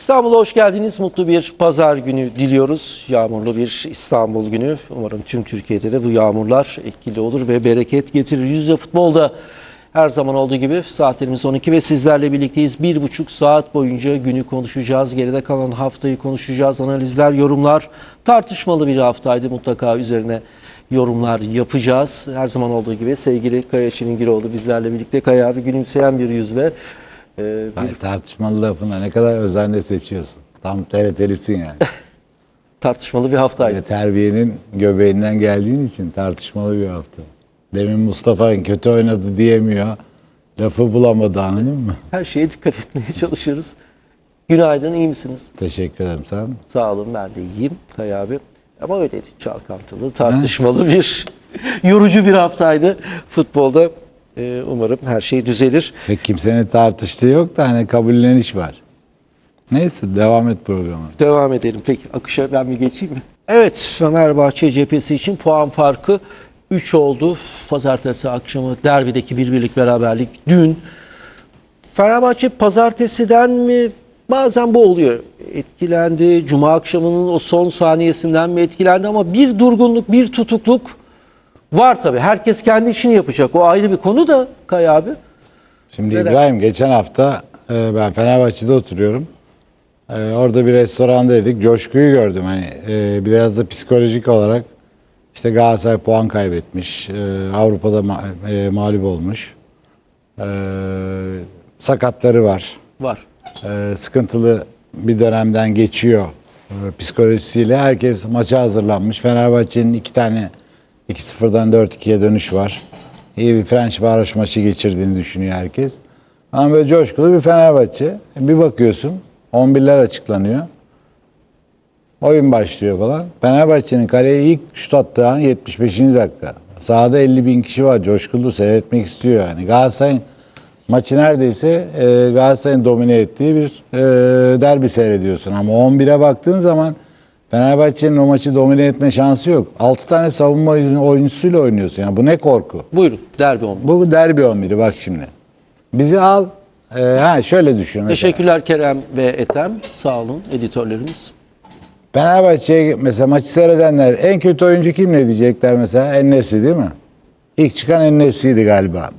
İstanbul'a hoş geldiniz. Mutlu bir pazar günü diliyoruz. Yağmurlu bir İstanbul günü. Umarım tüm Türkiye'de de bu yağmurlar etkili olur ve bereket getirir. Yüzde futbolda her zaman olduğu gibi saatlerimiz 12 ve sizlerle birlikteyiz. Bir buçuk saat boyunca günü konuşacağız. Geride kalan haftayı konuşacağız. Analizler, yorumlar. Tartışmalı bir haftaydı. Mutlaka üzerine yorumlar yapacağız. Her zaman olduğu gibi sevgili Kaya Çilingiroğlu bizlerle birlikte. Kaya abi gülümseyen bir yüzle. E, bir tartışmalı lafına ne kadar özenle seçiyorsun. Tam TRT'lisin yani. tartışmalı bir haftaydı. Ve terbiyenin göbeğinden geldiğin için tartışmalı bir hafta. Demin Mustafa kötü oynadı diyemiyor. Lafı bulamadı anladın mı? Her şeye dikkat etmeye çalışıyoruz. Günaydın, iyi misiniz? Teşekkür ederim sen. Sağ olun, ben de iyiyim Kaya abi. Ama öyleydi, çalkantılı, tartışmalı bir, yorucu bir haftaydı futbolda. Ee, umarım her şey düzelir. Ve kimsenin tartıştığı yok da hani kabulleniş var. Neyse devam et programa. Devam edelim. Peki akışa ben bir geçeyim mi? Evet, Fenerbahçe cephesi için puan farkı 3 oldu. Pazartesi akşamı derbideki bir birlik beraberlik dün. Fenerbahçe pazartesiden mi bazen bu oluyor. Etkilendi. Cuma akşamının o son saniyesinden mi etkilendi ama bir durgunluk, bir tutukluk var tabii. Herkes kendi işini yapacak. O ayrı bir konu da Kaya abi. Şimdi Neler? İbrahim geçen hafta e, ben Fenerbahçe'de oturuyorum. E, orada bir restorandaydık. Coşkuyu gördüm. Hani e, biraz da psikolojik olarak işte Galatasaray puan kaybetmiş. e, Avrupa'da ma- e, mağlup olmuş. E, sakatları var. Var. E, sıkıntılı bir dönemden geçiyor e, psikolojisiyle. Herkes maça hazırlanmış. Fenerbahçe'nin iki tane 2-0'dan 4-2'ye dönüş var. İyi bir French Barış maçı geçirdiğini düşünüyor herkes. Ama böyle coşkulu bir Fenerbahçe. Bir bakıyorsun 11'ler açıklanıyor. Oyun başlıyor falan. Fenerbahçe'nin kaleye ilk şut attığı an 75. dakika. Sahada 50 bin kişi var. Coşkulu seyretmek istiyor yani. Galatasaray'ın maçı neredeyse e, Galatasaray'ın domine ettiği bir e, derbi seyrediyorsun. Ama 11'e baktığın zaman Fenerbahçe'nin o maçı domine etme şansı yok. 6 tane savunma oyun- oyuncusuyla oynuyorsun. Yani bu ne korku. Buyurun derbi oldu. Bu derbi 11'i bak şimdi. Bizi al. E, ha şöyle düşün mesela. Teşekkürler Kerem ve Ethem. Sağ olun editörlerimiz. Fenerbahçe'ye mesela maçı seyredenler en kötü oyuncu kim ne diyecekler mesela? Ennesi değil mi? İlk çıkan Ennesi'ydi galiba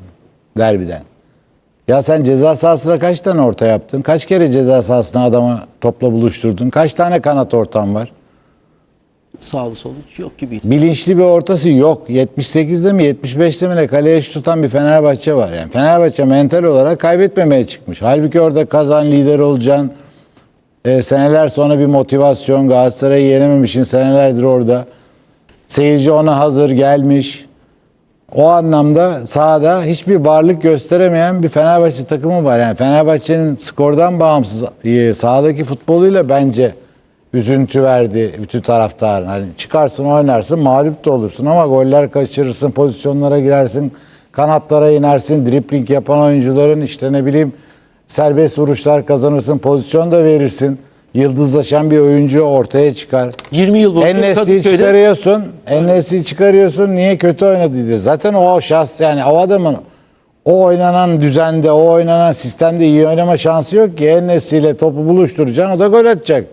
derbiden. Ya sen ceza sahasına kaç tane orta yaptın? Kaç kere ceza sahasına adamı topla buluşturdun? Kaç tane kanat ortam var? Sağlı solu hiç yok gibiydi. Bilinçli bir ortası yok. 78'de mi 75'te mi ne kaleye şut tutan bir Fenerbahçe var. Yani Fenerbahçe mental olarak kaybetmemeye çıkmış. Halbuki orada kazan lider olacaksın. E, seneler sonra bir motivasyon Galatasaray'ı yenememişsin senelerdir orada. Seyirci ona hazır gelmiş. O anlamda sahada hiçbir varlık gösteremeyen bir Fenerbahçe takımı var. Yani Fenerbahçe'nin skordan bağımsız e, sahadaki futboluyla bence üzüntü verdi bütün taraftarın. Hani çıkarsın oynarsın mağlup da olursun ama goller kaçırırsın, pozisyonlara girersin, kanatlara inersin, dripling yapan oyuncuların işte ne bileyim serbest vuruşlar kazanırsın, pozisyon da verirsin. Yıldızlaşan bir oyuncu ortaya çıkar. 20 yıl boyunca Kadıköy'de çıkarıyorsun. Ennesi'yi çıkarıyorsun. Niye kötü oynadı diye. Zaten o şahs yani o adamın o oynanan düzende, o oynanan sistemde iyi oynama şansı yok ki. Ennesi ile topu buluşturacaksın o da gol atacak.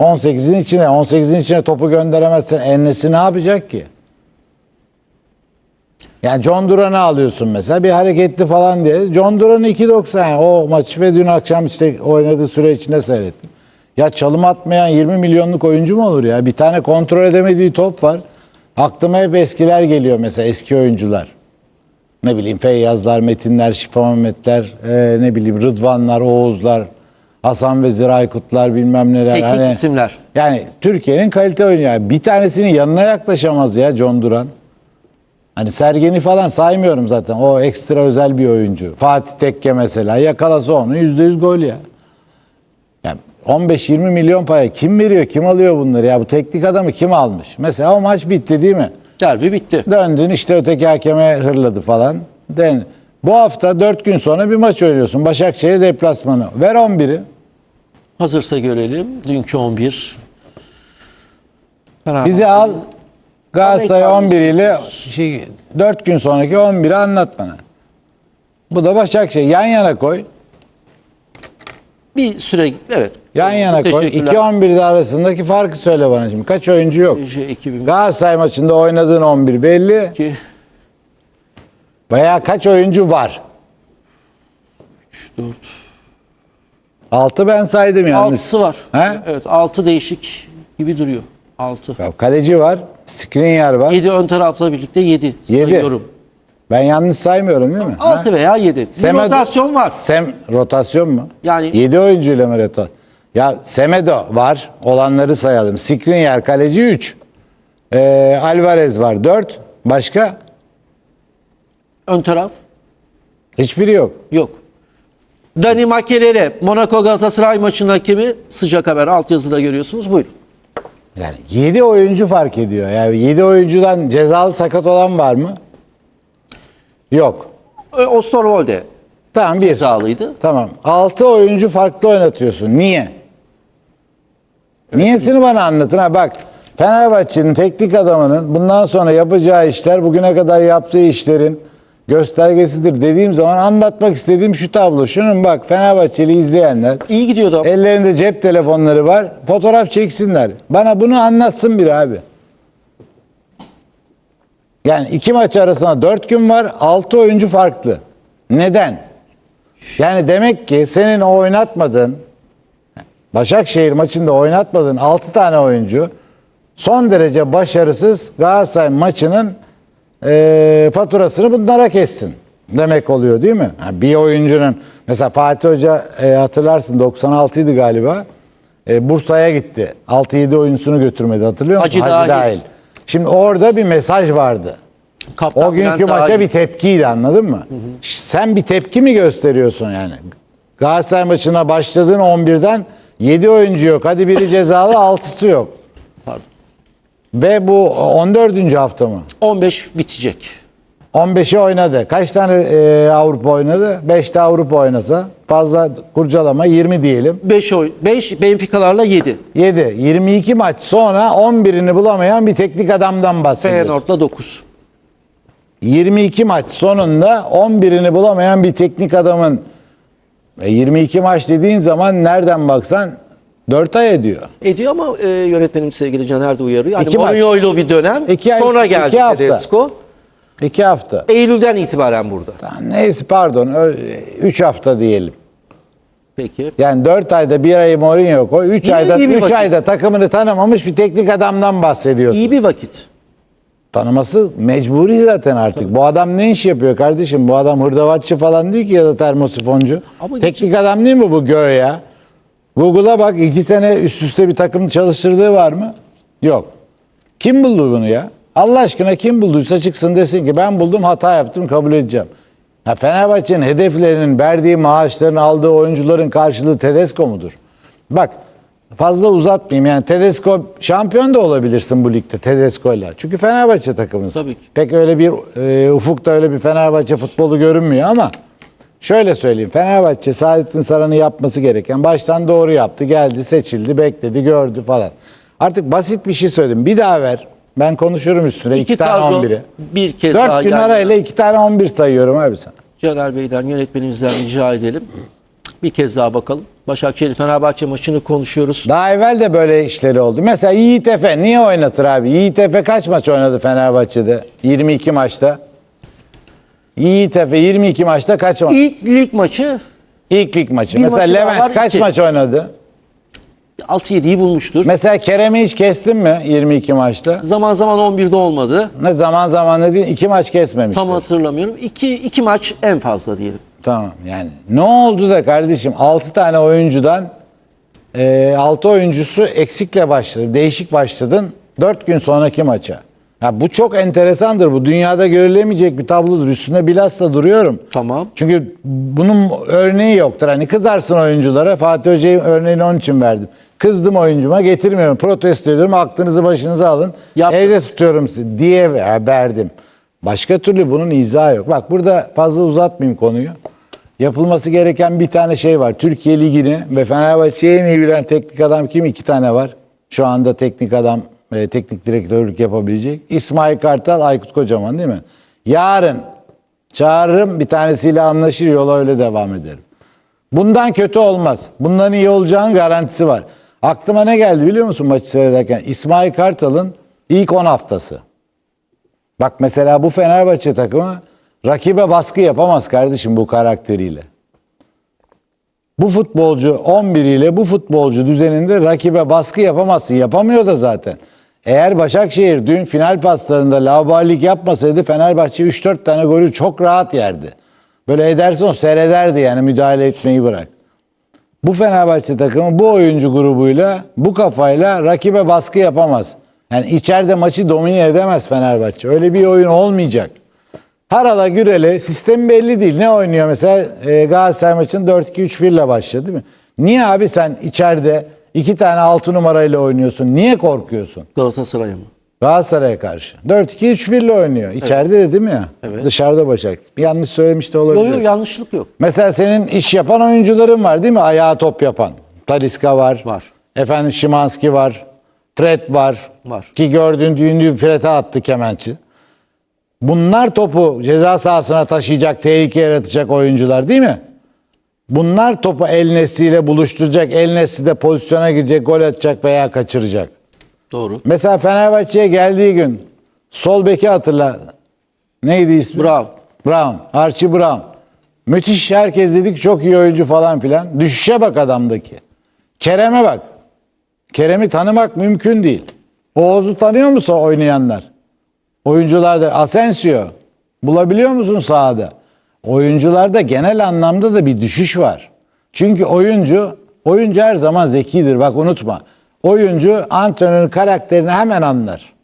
18'in içine, 18'in içine topu gönderemezsen Ennesi ne yapacak ki? Yani John Duran'ı alıyorsun mesela bir hareketli falan diye. John Duran'ı 2.90 yani o maçı ve dün akşam işte oynadığı süre içinde seyrettim. Ya çalım atmayan 20 milyonluk oyuncu mu olur ya? Bir tane kontrol edemediği top var. Aklıma hep eskiler geliyor mesela eski oyuncular. Ne bileyim Feyyazlar, Metinler, Şifa Mehmetler, e, ne bileyim Rıdvanlar, Oğuzlar, Hasan Vezir Aykutlar bilmem neler. teknik Hani- isimler. yani Türkiye'nin kalite oyuncu. Yani bir tanesinin yanına yaklaşamaz ya John Duran. Hani Sergen'i falan saymıyorum zaten. O ekstra özel bir oyuncu. Fatih Tekke mesela yakalasa onu %100 gol ya. Yani 15-20 milyon para kim veriyor? Kim alıyor bunları ya? Bu teknik adamı kim almış? Mesela o maç bitti değil mi? Derbi bitti. Döndün işte öteki hakeme hırladı falan. Den. Bu hafta 4 gün sonra bir maç oynuyorsun. Başakşehir deplasmanı. Ver 11'i. Hazırsa görelim. Dünkü 11. Fenerbahçe. Bizi al Galatasaray Ahmet 11 ile şey, 4 gün sonraki 11'i anlat bana. Bu da Başakşehir. Yan yana koy. Bir süre evet. Yan yana koy. Teşekkürler. 2-11'de arasındaki farkı söyle bana şimdi. Kaç oyuncu yok? Reji ekibim Galatasaray maçında oynadığın 11 belli. ki Veya kaç oyuncu var? 4 6 ben saydım yalnız. altısı var. He? Evet 6 değişik gibi duruyor. 6. Ya Kaleci var. Skriniar var. 7 ön tarafla birlikte 7 Yedi. sayıyorum. Ben yanlış saymıyorum değil mi? 6 veya 7. Bir Semedo- rotasyon var. Sem rotasyon mu? Yani- 7 oyuncuyla mı rotasyon? Ya Semedo var. Olanları sayalım. Skriniar kaleci 3. Ee, Alvarez var 4. Başka? Ön taraf Hiçbiri yok. yok. Dani Makelele Monaco Galatasaray maçının hakemi sıcak haber altyazıda görüyorsunuz. Buyurun. Yani 7 oyuncu fark ediyor. Yani 7 oyuncudan cezalı sakat olan var mı? Yok. E, Osterwolde Tamam bir. cezalıydı. Tamam. 6 oyuncu farklı oynatıyorsun. Niye? Niyesini bana anlatın. Ha bak Fenerbahçe'nin teknik adamının bundan sonra yapacağı işler bugüne kadar yaptığı işlerin göstergesidir dediğim zaman anlatmak istediğim şu tablo. Şunun bak Fenerbahçeli izleyenler İyi gidiyordu ama. ellerinde cep telefonları var. Fotoğraf çeksinler. Bana bunu anlatsın bir abi. Yani iki maç arasında dört gün var. Altı oyuncu farklı. Neden? Yani demek ki senin o oynatmadığın Başakşehir maçında oynatmadığın 6 tane oyuncu son derece başarısız Galatasaray maçının eee, faturasını bunlara kessin. Demek oluyor değil mi? Ha, bir oyuncunun mesela Fatih Hoca e, hatırlarsın 96 idi galiba. E, Bursa'ya gitti. 6-7 oyuncusunu götürmedi hatırlıyor musun? Hacı dahil. Şimdi orada bir mesaj vardı. Kaptan O günkü maça Dağcı. bir tepkiydi anladın mı? Sen bir tepki mi gösteriyorsun yani? Galatasaray maçına başladığın 11'den 7 oyuncu yok. Hadi biri cezalı 6'sı yok. Ve bu 14. hafta mı? 15 bitecek. 15'i oynadı. Kaç tane e, Avrupa oynadı? 5 de Avrupa oynasa. Fazla kurcalama 20 diyelim. 5 oy 5 Benfica'larla 7. 7. 22 maç sonra 11'ini bulamayan bir teknik adamdan bahsediyoruz. Feyenoord'la 9. 22 maç sonunda 11'ini bulamayan bir teknik adamın e, 22 maç dediğin zaman nereden baksan 4 ay ediyor. Ediyor ama e, yönetmenim sevgili Caner de uyarıyor. Hani İki maç. Bir dönem. İki ay- sonra iki geldi hafta. Tedesco. 2 hafta. Eylül'den itibaren burada. Tamam, Neyse pardon 3 hafta diyelim. Peki. Yani 4 ayda bir ay Mourinho koy. 3 Yine ayda iyi bir 3 vakit. ayda takımını tanımamış bir teknik adamdan bahsediyorsun. İyi bir vakit. Tanıması mecburi zaten artık. Bu adam ne iş yapıyor kardeşim? Bu adam hırdavatçı falan değil ki ya da termosifoncu. Ama Teknik adam değil mi bu göğe ya? Google'a bak iki sene üst üste bir takım çalıştırdığı var mı? Yok. Kim buldu bunu ya? Allah aşkına kim bulduysa çıksın desin ki ben buldum hata yaptım kabul edeceğim. Ha, Fenerbahçe'nin hedeflerinin verdiği maaşların aldığı oyuncuların karşılığı Tedesco mudur? Bak fazla uzatmayayım yani Tedesco şampiyon da olabilirsin bu ligde Tedesco'yla. Çünkü Fenerbahçe takımısın. Tabii ki. Pek öyle bir e, ufukta öyle bir Fenerbahçe futbolu görünmüyor ama şöyle söyleyeyim. Fenerbahçe Saadettin Saran'ı yapması gereken baştan doğru yaptı. Geldi, seçildi, bekledi, gördü falan. Artık basit bir şey söyledim. Bir daha ver. Ben konuşurum üstüne. iki, İki tane kadro 11'i. bir kez daha Dört gün geldi. arayla iki tane 11 sayıyorum abi sana. Caner Bey'den yönetmenimizden rica edelim. Bir kez daha bakalım. Başakşehir Fenerbahçe maçını konuşuyoruz. Daha evvel de böyle işleri oldu. Mesela Yiğit Efe niye oynatır abi? Yiğit Efe kaç maç oynadı Fenerbahçe'de? 22 maçta. Yiğit Efe 22 maçta kaç maç? İlk lig maçı İlk lig maçı. Bir Mesela maçı daha var, Levent kaç iki. maç oynadı? 6-7'yi bulmuştur. Mesela Kerem'i hiç kestin mi 22 maçta? Zaman zaman 11'de olmadı. Ne zaman zaman dediğin iki maç kesmemiştir. Tam hatırlamıyorum. 2 2 maç en fazla diyelim. Tamam yani ne oldu da kardeşim 6 tane oyuncudan 6 oyuncusu eksikle başladı. Değişik başladın 4 gün sonraki maça. Ya bu çok enteresandır. Bu dünyada görülemeyecek bir tablodur. Üstünde bilhassa duruyorum. Tamam. Çünkü bunun örneği yoktur. Hani kızarsın oyunculara. Fatih Hoca'yı örneğini onun için verdim. Kızdım oyuncuma getirmiyorum. Protesto ediyorum. Aklınızı başınıza alın. Yaptı. Evde tutuyorum sizi diye ver- verdim. Başka türlü bunun izahı yok. Bak burada fazla uzatmayayım konuyu. Yapılması gereken bir tane şey var. Türkiye Ligi'ni ve Fenerbahçe'yi en iyi bilen teknik adam kim? İki tane var. Şu anda teknik adam, e, teknik direktörlük yapabilecek. İsmail Kartal, Aykut Kocaman değil mi? Yarın çağırırım bir tanesiyle anlaşır yola öyle devam ederim. Bundan kötü olmaz. Bundan iyi olacağının garantisi var. Aklıma ne geldi biliyor musun maçı seyrederken? İsmail Kartal'ın ilk 10 haftası. Bak mesela bu Fenerbahçe takımı rakibe baskı yapamaz kardeşim bu karakteriyle. Bu futbolcu 11 ile bu futbolcu düzeninde rakibe baskı yapamazsın. Yapamıyor da zaten. Eğer Başakşehir dün final paslarında laubalilik yapmasaydı Fenerbahçe 3-4 tane golü çok rahat yerdi. Böyle Ederson seyrederdi yani müdahale etmeyi bırak. Bu Fenerbahçe takımı bu oyuncu grubuyla bu kafayla rakibe baskı yapamaz. Yani içeride maçı domine edemez Fenerbahçe. Öyle bir oyun olmayacak. Harala Gürel'e sistem belli değil. Ne oynuyor mesela e, Galatasaray maçının 4-2-3-1 ile başladı değil mi? Niye abi sen içeride iki tane 6 numarayla oynuyorsun? Niye korkuyorsun? Galatasaray'a mı? Galatasaray'a karşı. 4-2-3-1 ile oynuyor. İçeride de değil mi ya? Evet. Dışarıda Başak. Yanlış söylemiş de olabilir. Yok yok yanlışlık yok. Mesela senin iş yapan oyuncuların var değil mi? Ayağa top yapan. Taliska var. Var. Efendim Şimanski var. Fred var. Var. Ki gördüğün düğünü Fred'e attı kemençi. Bunlar topu ceza sahasına taşıyacak, tehlike yaratacak oyuncular değil mi? Bunlar topu El Nesli'yle buluşturacak. El Nesli de pozisyona girecek, gol atacak veya kaçıracak. Doğru. Mesela Fenerbahçe'ye geldiği gün sol beki hatırla. Neydi ismi? Brown. Brown. Archie Brown. Müthiş herkes dedik çok iyi oyuncu falan filan. Düşüşe bak adamdaki. Kerem'e bak. Kerem'i tanımak mümkün değil. Oğuz'u tanıyor musun oynayanlar? Oyuncularda Asensio. Bulabiliyor musun sahada? Oyuncularda genel anlamda da bir düşüş var. Çünkü oyuncu, oyuncu her zaman zekidir bak unutma. Oyuncu antrenörün karakterini hemen anlar.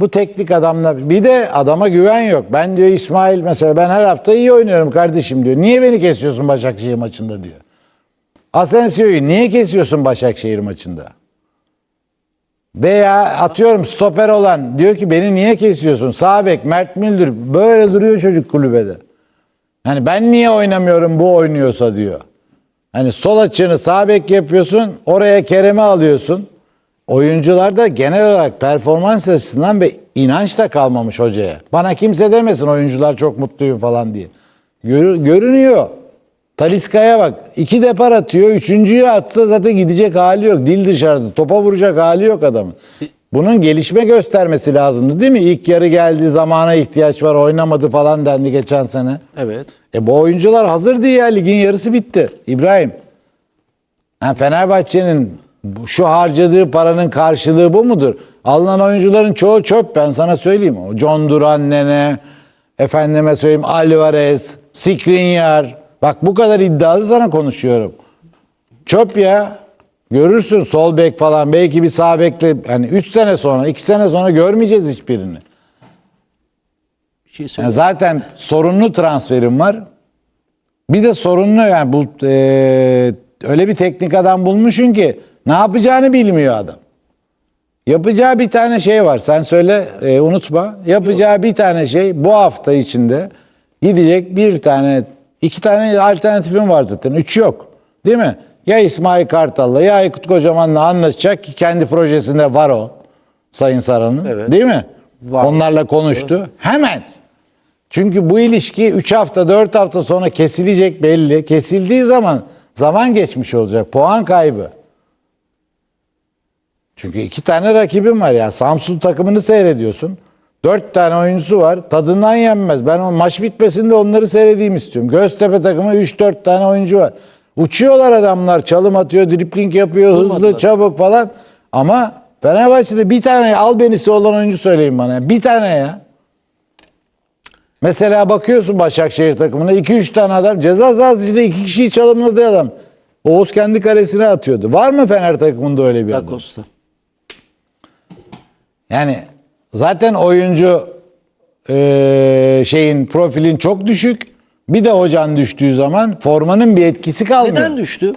Bu teknik adamla bir de adama güven yok. Ben diyor İsmail mesela ben her hafta iyi oynuyorum kardeşim diyor. Niye beni kesiyorsun Başakşehir maçında diyor. Asensio'yu niye kesiyorsun Başakşehir maçında? Veya atıyorum stoper olan diyor ki beni niye kesiyorsun? Sağ bek Mert Müldür böyle duruyor çocuk kulübede. Hani ben niye oynamıyorum bu oynuyorsa diyor. Hani sol açığını sağ bek yapıyorsun oraya Kerem'i alıyorsun. Oyuncularda genel olarak performans açısından ve inanç da kalmamış hocaya. Bana kimse demesin oyuncular çok mutluyum falan diye. Gör- görünüyor. Taliska'ya bak. iki depar atıyor. Üçüncüyü atsa zaten gidecek hali yok. Dil dışarıda. Topa vuracak hali yok adamın. Bunun gelişme göstermesi lazımdı değil mi? İlk yarı geldi zamana ihtiyaç var oynamadı falan dendi geçen sene. Evet. E bu oyuncular hazır değil ya ligin yarısı bitti. İbrahim. Ha, Fenerbahçe'nin şu harcadığı paranın karşılığı bu mudur? Alınan oyuncuların çoğu çöp ben sana söyleyeyim. O John Duran Nene, efendime söyleyeyim Alvarez, Skriniar. Bak bu kadar iddialı sana konuşuyorum. Çöp ya. Görürsün sol bek falan belki bir sağ bekle yani 3 sene sonra 2 sene sonra görmeyeceğiz hiçbirini. Bir şey Yani zaten sorunlu transferim var. Bir de sorunlu yani bu e, öyle bir teknik adam bulmuşsun ki ne yapacağını bilmiyor adam. Yapacağı bir tane şey var. Sen söyle e, unutma. Yapacağı bir tane şey bu hafta içinde gidecek bir tane iki tane alternatifim var zaten. Üç yok. Değil mi? Ya İsmail Kartal'la ya Aykut Kocaman'la anlaşacak ki kendi projesinde var o. Sayın Saran'ın. Evet. Değil mi? Var. Onlarla konuştu. Hemen. Çünkü bu ilişki 3 hafta 4 hafta sonra kesilecek belli. Kesildiği zaman zaman geçmiş olacak. Puan kaybı. Çünkü iki tane rakibim var ya. Samsun takımını seyrediyorsun. Dört tane oyuncusu var. Tadından yenmez. Ben o maç bitmesinde onları seyredeyim istiyorum. Göztepe takımı 3-4 tane oyuncu var. Uçuyorlar adamlar. Çalım atıyor, dripling yapıyor, hızlı, çabuk falan. Ama Fenerbahçe'de bir tane albenisi olan oyuncu söyleyin bana. Bir tane ya. Mesela bakıyorsun Başakşehir takımına 2-3 tane adam ceza sahası içinde 2 kişiyi çalımladı adam. Oğuz kendi kalesine atıyordu. Var mı Fener takımında öyle bir Da adam? Costa. Yani zaten oyuncu eee, şeyin profilin çok düşük. Bir de hocan düştüğü zaman formanın bir etkisi kalmıyor. Neden düştü?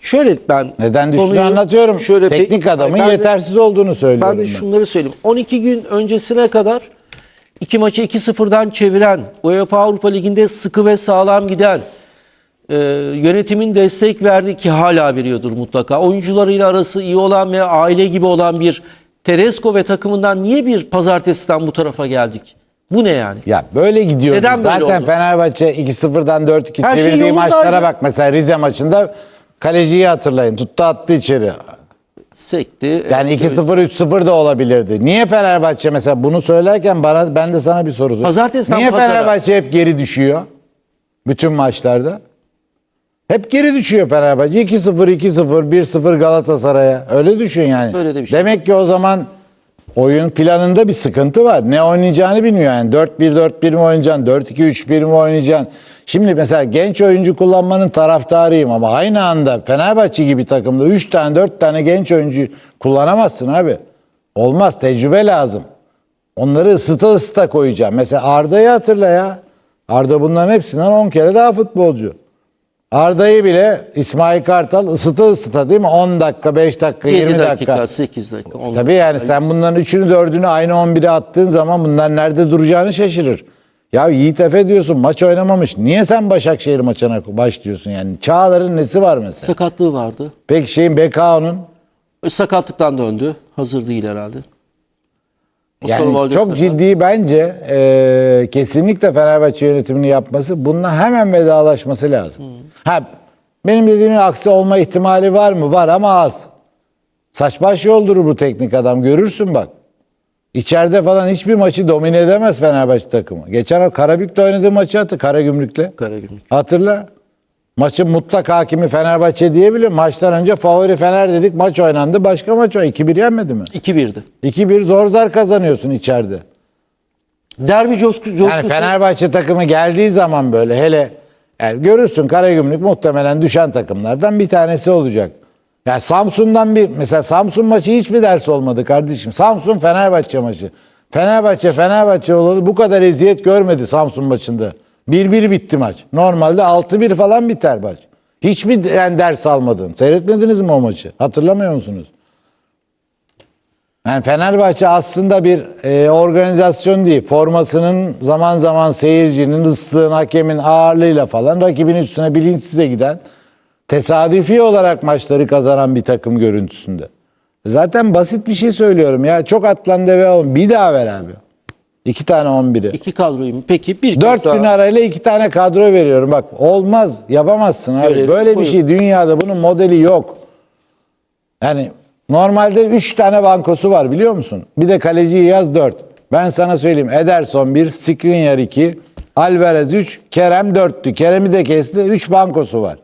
Şöyle ben Neden düştüğünü konuyu anlatıyorum. şöyle Teknik pe- adamın Ben de- yetersiz olduğunu söylüyorum. Ben de ben. şunları söyleyeyim. 12 gün öncesine kadar iki maçı 2-0'dan çeviren, UEFA Avrupa Ligi'nde sıkı ve sağlam giden, e, yönetimin destek verdiği ki hala veriyordur mutlaka. Oyuncularıyla arası iyi olan ve aile gibi olan bir Tedesco ve takımından niye bir pazartesiden bu tarafa geldik? Bu ne yani? Ya böyle gidiyor. Neden böyle Zaten oldu? Fenerbahçe 2-0'dan 4-2 Her şey çevirdiği yolundaydı. maçlara bak. Mesela Rize maçında kaleciyi hatırlayın. Tuttu attı içeri. Sekti. Yani 2-0 3-0 da olabilirdi. Niye Fenerbahçe mesela bunu söylerken bana ben de sana bir soru sorayım. Pazartesiden Niye pazara. Fenerbahçe hep geri düşüyor? Bütün maçlarda. Hep geri düşüyor Fenerbahçe. 2-0, 2-0, 1-0 Galatasaray'a. Öyle düşün yani. Öyle de bir şey. Demek ki o zaman oyun planında bir sıkıntı var. Ne oynayacağını bilmiyor yani. 4-1-4-1 mi oynayacaksın? 4-2-3-1 mi oynayacaksın? Şimdi mesela genç oyuncu kullanmanın taraftarıyım ama aynı anda Fenerbahçe gibi takımda 3 tane 4 tane genç oyuncu kullanamazsın abi. Olmaz tecrübe lazım. Onları ısıta ısıta koyacağım. Mesela Arda'yı hatırla ya. Arda bunların hepsinden 10 kere daha futbolcu. Arda'yı bile İsmail Kartal ısıta ısıta değil mi? 10 dakika, 5 dakika, 7 20 dakika, dakika. 8 dakika. 10 Tabii yani sen bunların üçünü dördünü aynı 11'e attığın zaman bunlar nerede duracağını şaşırır. Ya Yiğit Efe diyorsun maç oynamamış. Niye sen Başakşehir maçına başlıyorsun yani? Çağlar'ın nesi var mesela? Sakatlığı vardı. Peki şeyin Bekao'nun E, Sakatlıktan döndü. Hazır değil herhalde. Yani çok ciddi bence e, kesinlikle Fenerbahçe yönetimini yapması bununla hemen vedalaşması lazım. Ha benim dediğimin aksi olma ihtimali var mı? Var ama az. Saç baş yoldurur bu teknik adam görürsün bak. İçeride falan hiçbir maçı domine edemez Fenerbahçe takımı. Geçen o Karabük'te oynadığı maçı hatırla Karagümrük'le. Karagümrük. Hatırla. Maçın mutlak hakimi Fenerbahçe diyebiliyor. Maçtan önce favori Fener dedik. Maç oynandı. Başka maç o. 2-1 yenmedi mi? 2-1'di. 2-1 zor zar kazanıyorsun içeride. Derbi coşku, coşkusu. Yani Fenerbahçe takımı geldiği zaman böyle hele yani görürsün Karagümrük muhtemelen düşen takımlardan bir tanesi olacak. Yani Samsun'dan bir mesela Samsun maçı hiç mi ders olmadı kardeşim? Samsun Fenerbahçe maçı. Fenerbahçe Fenerbahçe olalı bu kadar eziyet görmedi Samsun maçında. 1-1 bitti maç. Normalde 6-1 falan biter maç. Hiç mi yani ders almadın? Seyretmediniz mi o maçı? Hatırlamıyor musunuz? Yani Fenerbahçe aslında bir e, organizasyon değil. Formasının zaman zaman seyircinin, ıslığın, hakemin ağırlığıyla falan rakibin üstüne bilinçsize giden, tesadüfi olarak maçları kazanan bir takım görüntüsünde. Zaten basit bir şey söylüyorum ya. Çok atlan deve olun. Bir daha ver abi. İki tane on biri. İki kadroyu? Peki bir kez Dört daha. bin arayla iki tane kadro veriyorum. Bak olmaz. Yapamazsın abi. Görelim, Böyle bir buyurun. şey dünyada bunun modeli yok. Yani normalde üç tane bankosu var biliyor musun? Bir de kaleciyi yaz dört. Ben sana söyleyeyim. Ederson bir, Skriniar iki, Alvarez üç, Kerem dörttü. Kerem'i de kesti. Üç bankosu var.